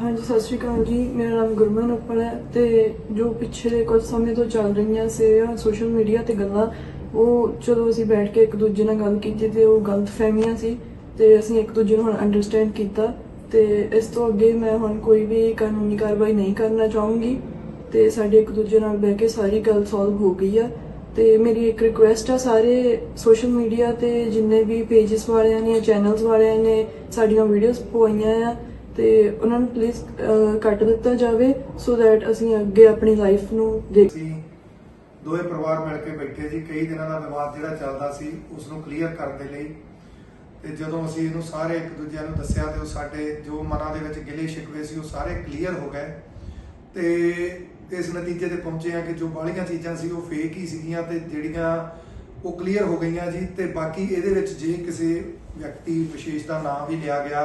ਹਾਂਜੀ, ਸਤਿ ਸ਼੍ਰੀ ਅਕਾਲ ਜੀ। ਮੇਰਾ ਨਾਮ ਗੁਰਮਨ ਉੱਪਲ ਹੈ ਤੇ ਜੋ ਪਿਛਲੇ ਕੁਝ ਸਮੇਂ ਤੋਂ ਚੱਲ ਰਹੀਆਂ ਸੀ ਸੋਸ਼ਲ ਮੀਡੀਆ ਤੇ ਗੱਲਾਂ, ਉਹ ਚਲੋ ਅਸੀਂ ਬੈਠ ਕੇ ਇੱਕ ਦੂਜੇ ਨਾਲ ਗੱਲ ਕੀਤੀ ਤੇ ਉਹ ਗਲਤ ਫਹਿਮੀਆਂ ਸੀ ਤੇ ਅਸੀਂ ਇੱਕ ਦੂਜੇ ਨੂੰ ਹੁਣ ਅੰਡਰਸਟੈਂਡ ਕੀਤਾ ਤੇ ਇਸ ਤੋਂ ਅੱਗੇ ਮੈਂ ਹੁਣ ਕੋਈ ਵੀ ਕਾਨੂੰਨੀ ਕਾਰਵਾਈ ਨਹੀਂ ਕਰਨਾ ਚਾਹੂੰਗੀ ਤੇ ਸਾਡੇ ਇੱਕ ਦੂਜੇ ਨਾਲ ਬਹਿ ਕੇ ਸਾਰੀ ਗੱਲ ਸੋਲਵ ਹੋ ਗਈ ਆ ਤੇ ਮੇਰੀ ਇੱਕ ਰਿਕੁਐਸਟ ਆ ਸਾਰੇ ਸੋਸ਼ਲ ਮੀਡੀਆ ਤੇ ਜਿੰਨੇ ਵੀ ਪੇजेस ਵਾਲਿਆਂ ਨੇ ਚੈਨਲਸ ਵਾਲਿਆਂ ਨੇ ਸਾਡੀਆਂ ਵੀਡੀਓਜ਼ ਪਵਾਈਆਂ ਆ ਤੇ ਉਹਨਾਂ ਨੂੰ ਪਲੀਜ਼ ਕੱਟ ਦਿੱਤਾ ਜਾਵੇ ਸੋ ਦੈਟ ਅਸੀਂ ਅੱਗੇ ਆਪਣੀ ਲਾਈਫ ਨੂੰ ਦੇਖ ਦੋਵੇਂ ਪਰਿਵਾਰ ਮਿਲ ਕੇ ਬੈਠੇ ਜੀ। ਕਈ ਦਿਨਾਂ ਦਾ ਵਿਵਾਦ ਜਿਹੜਾ ਚੱਲਦਾ ਸੀ ਉਸ ਨੂੰ ਕਲੀਅਰ ਕਰਨ ਦੇ ਲਈ। ਤੇ ਜਦੋਂ ਅਸੀਂ ਇਹਨੂੰ ਸਾਰੇ ਇੱਕ ਦੂਜਿਆਂ ਨੂੰ ਦੱਸਿਆ ਤੇ ਉਹ ਸਾਡੇ ਜੋ ਮਨਾਂ ਦੇ ਵਿੱਚ ਗਿਲੇ ਸ਼ਿਕਵੇ ਸੀ, ਉਹ ਸਾਰੇ ਕਲੀਅਰ ਹੋ ਗਏ। ਤੇ ਇਸ ਨਤੀਜੇ ਤੇ ਪਹੁੰਚੇ ਆ ਕਿ ਜੋ ਬਾਹਲੀਆਂ ਚੀਜ਼ਾਂ ਸੀ, ਉਹ ਫੇਕ ਹੀ ਸੀਗੀਆਂ ਤੇ ਜਿਹੜੀਆਂ ਉਹ ਕਲੀਅਰ ਹੋ ਗਈਆਂ ਜੀ। ਤੇ ਬਾਕੀ ਇਹਦੇ ਵਿੱਚ ਜੇ ਕਿਸੇ ਵਿਅਕਤੀ ਵਿਸ਼ੇਸ਼ ਦਾ ਨਾਮ ਵੀ ਲਿਆ ਗਿਆ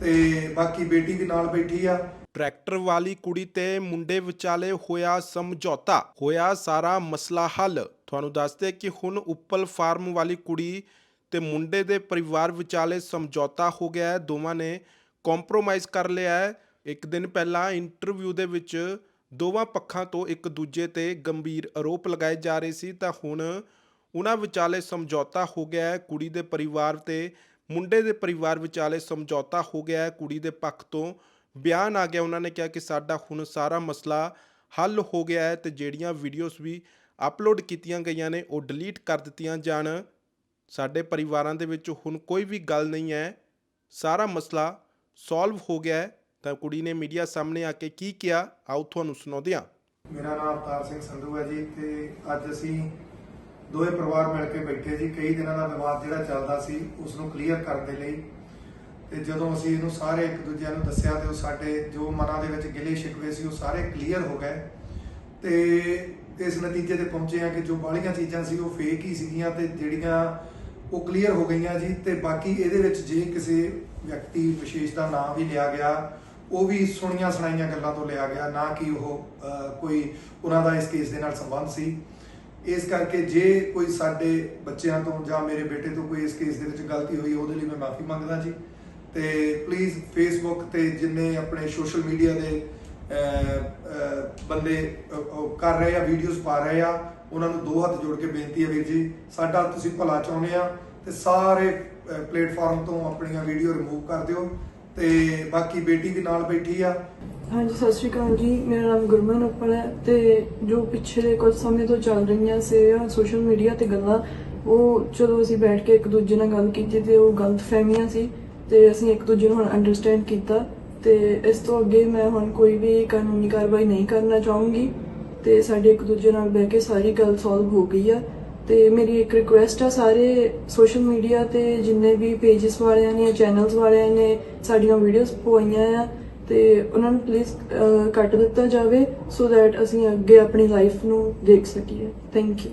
ਤੇ ਬਾਕੀ ਬੇਟੀ ਵੀ ਨਾਲ ਬੈਠੀ ਆ। ਟਰੈਕਟਰ ਵਾਲੀ ਕੁੜੀ ਤੇ ਮੁੰਡੇ ਵਿਚਾਲੇ ਹੋਇਆ ਸਮਝੌਤਾ, ਹੋਇਆ ਸਾਰਾ ਮਸਲਾ ਹੱਲ। ਤੁਹਾਨੂੰ ਦੱਸਦੇ ਕਿ ਹੁਣ ਉੱਪਲ ਫਾਰਮ ਵਾਲੀ ਕੁੜੀ ਤੇ ਮੁੰਡੇ ਦੇ ਪਰਿਵਾਰ ਵਿਚਾਲੇ ਸਮਝੌਤਾ ਹੋ ਗਿਆ ਹੈ। ਦੋਵਾਂ ਨੇ ਕੰਪਰੋਮਾਈਜ਼ ਕਰ ਲਿਆ ਹੈ। ਇੱਕ ਦਿਨ ਪਹਿਲਾਂ ਇੰਟਰਵਿਊ ਦੇ ਵਿੱਚ ਦੋਵਾਂ ਪੱਖਾਂ ਤੋਂ ਇੱਕ ਦੂਜੇ ਤੇ ਗੰਭੀਰ ਆਰੋਪ ਲਗਾਏ ਜਾ ਰਹੇ ਸੀ। ਤਾਂ ਹੁਣ ਉਹਨਾਂ ਵਿਚਾਲੇ ਸਮਝੌਤਾ ਹੋ ਗਿਆ ਹੈ। ਕੁੜੀ ਦੇ ਪਰਿਵਾਰ ਤੇ ਮੁੰਡੇ ਦੇ ਪਰਿਵਾਰ ਵਿਚਾਲੇ ਸਮਝੌਤਾ ਹੋ ਗਿਆ ਹੈ। ਕੁੜੀ ਦੇ ਪੱਖ ਤੋਂ ਬਿਆਨ ਆ ਗਿਆ। ਉਹਨਾਂ ਨੇ ਕਿਹਾ ਕਿ ਸਾਡਾ ਹੁਣ ਸਾਰਾ ਮਸਲਾ ਹੱਲ ਹੋ ਗਿਆ ਹੈ ਤੇ ਜਿਹੜੀਆਂ ਵੀਡੀਓਜ਼ ਵੀ ਅਪਲੋਡ ਕੀਤੀਆਂ ਗਈਆਂ ਨੇ, ਉਹ ਡਿਲੀਟ ਕਰ ਦਿੱਤੀਆਂ ਜਾਣ। ਸਾਡੇ ਪਰਿਵਾਰਾਂ ਦੇ ਵਿੱਚ ਹੁਣ ਕੋਈ ਵੀ ਗੱਲ ਨਹੀਂ ਹੈ। ਸਾਰਾ ਮਸਲਾ ਸੋਲਵ ਹੋ ਗਿਆ ਹੈ। ਤਾਂ ਕੁੜੀ ਨੇ ਮੀਡੀਆ ਸਾਹਮਣੇ ਆ ਕੇ ਕੀ ਕਿਹਾ? ਆਓ ਤੁਹਾਨੂੰ ਸੁਣਾਉਂਦੇ ਹਾਂ। ਮੇਰਾ ਨਾਮ ਅਵਤਾਰ ਸਿੰਘ ਸੰਧੂ ਹੈ ਜੀ ਤੇ ਅੱਜ ਅਸੀਂ ਦੋਵੇਂ ਪਰਿਵਾਰ ਮਿਲ ਕੇ ਬੈਠੇ ਜੀ ਕਈ ਦਿਨਾਂ ਦਾ ਵਿਵਾਦ ਜਿਹੜਾ ਚੱਲਦਾ ਸੀ ਉਸ ਨੂੰ ਕਲੀਅਰ ਕਰਨ ਦੇ ਲਈ। ਤੇ ਜਦੋਂ ਅਸੀਂ ਇਹਨੂੰ ਸਾਰੇ ਇੱਕ ਦੂਜਿਆਂ ਨੂੰ ਦੱਸਿਆ ਤੇ ਉਹ ਸਾਡੇ ਜੋ ਮਨਾਂ ਦੇ ਵਿੱਚ ਗਿਲੇ ਸ਼ਿਕਵੇ ਸੀ, ਉਹ ਸਾਰੇ ਕਲੀਅਰ ਹੋ ਗਏ। ਤੇ ਇਸ ਨਤੀਜੇ ਤੇ ਪਹੁੰਚੇ ਆ ਕਿ ਜੋ ਬਾਹਲੀਆਂ ਚੀਜ਼ਾਂ ਸੀ, ਉਹ ਫੇਕ ਹੀ ਸੀਗੀਆਂ ਤੇ ਜਿਹੜੀਆਂ ਉਹ ਕਲੀਅਰ ਹੋ ਗਈਆਂ ਜੀ। ਤੇ ਬਾਕੀ ਇਹਦੇ ਵਿੱਚ ਜੇ ਕਿਸੇ ਵਿਅਕਤੀ ਵਿਸ਼ੇਸ਼ ਦਾ ਨਾਮ ਵੀ ਲਿਆ ਗਿਆ, ਉਹ ਵੀ ਸੁਣੀਆਂ ਸੁਣਾਈਆਂ ਗੱਲਾਂ ਤੋਂ ਲਿਆ ਗਿਆ, ਨਾ ਕਿ ਉਹ ਕੋਈ ਉਹਨਾਂ ਦਾ ਇਸ ਕੇਸ ਦੇ ਨਾਲ ਸੰਬੰਧ ਸੀ। ਇਸ ਕਰਕੇ ਜੇ ਕੋਈ ਸਾਡੇ ਬੱਚਿਆਂ ਤੋਂ ਜਾਂ ਮੇਰੇ ਬੇਟੇ ਤੋਂ ਕੋਈ ਇਸ ਕੇਸ ਦੇ ਵਿੱਚ ਗਲਤੀ ਹੋਈ, ਉਹਦੇ ਲਈ ਮੈਂ ਮਾਫੀ ਮੰਗਦਾ ਜੀ। ਤੇ ਪਲੀਜ਼ ਫੇਸਬੁੱਕ ਤੇ ਜਿੰਨੇ ਆਪਣੇ ਸੋਸ਼ਲ ਮੀਡੀਆ ਦੇ ਬੰਦੇ ਕਰ ਰਹੇ ਆ ਵੀਡੀਓਜ਼ ਪਾ ਰਹੇ ਆ, ਉਹਨਾਂ ਨੂੰ ਦੋ ਹੱਥ ਜੋੜ ਕੇ ਬੇਨਤੀ ਹੈ ਵੀਰ ਜੀ, ਸਾਡਾ ਤੁਸੀਂ ਭਲਾ ਚਾਹੁੰਦੇ ਆ ਤੇ ਸਾਰੇ ਪਲੇਟਫਾਰਮ ਤੋਂ ਆਪਣੀਆਂ ਵੀਡੀਓ ਰਿਮੂਵ ਕਰ ਦਿਓ। ਤੇ ਬਾਕੀ ਬੇਟੀ ਵੀ ਨਾਲ ਬੈਠੀ ਆ। ਹਾਂਜੀ, ਸਤਿ ਸ਼੍ਰੀ ਅਕਾਲ ਜੀ। ਮੇਰਾ ਨਾਮ ਗੁਰਮਨ ਉੱਪਲ ਹੈ ਤੇ ਜੋ ਪਿਛਲੇ ਕੁਝ ਸਮੇਂ ਤੋਂ ਚੱਲ ਰਹੀਆਂ ਸੀ ਸੋਸ਼ਲ ਮੀਡੀਆ ਤੇ ਗੱਲਾਂ, ਉਹ ਚਲੋ ਅਸੀਂ ਬੈਠ ਕੇ ਇੱਕ ਦੂਜੇ ਨਾਲ ਗੱਲ ਕੀਤੀ ਤੇ ਉਹ ਗਲਤ ਫਹਿਮੀਆਂ ਸੀ ਤੇ ਅਸੀਂ ਇੱਕ ਦੂਜੇ ਨੂੰ ਹੁਣ ਅੰਡਰਸਟੈਂਡ ਕੀਤਾ ਤੇ ਇਸ ਤੋਂ ਅੱਗੇ ਮੈਂ ਹੁਣ ਕੋਈ ਵੀ ਕਾਨੂੰਨੀ ਕਾਰਵਾਈ ਨਹੀਂ ਕਰਨਾ ਚਾਹੂੰਗੀ ਤੇ ਸਾਡੇ ਇੱਕ ਦੂਜੇ ਨਾਲ ਬਹਿ ਕੇ ਸਾਰੀ ਗੱਲ ਸੋਲਵ ਹੋ ਗਈ ਆ। ਤੇ ਮੇਰੀ ਇੱਕ ਰਿਕੁਐਸਟ ਆ, ਸਾਰੇ ਸੋਸ਼ਲ ਮੀਡੀਆ ਤੇ ਜਿੰਨੇ ਵੀ ਪੇजेस ਵਾਲਿਆਂ ਨੇ ਚੈਨਲਸ ਵਾਲਿਆਂ ਨੇ ਸਾਡੀਆਂ ਵੀਡੀਓਜ਼ ਪਵਾਈਆਂ ਆ, ਤੇ ਉਹਨਾਂ ਨੂੰ ਪਲੀਜ਼ ਕੱਟ ਦਿੱਤਾ ਜਾਵੇ ਸੋ ਦੈਟ ਅਸੀਂ ਅੱਗੇ ਆਪਣੀ ਲਾਈਫ ਨੂੰ ਦੇਖ ਸਕੀਏ। Thank you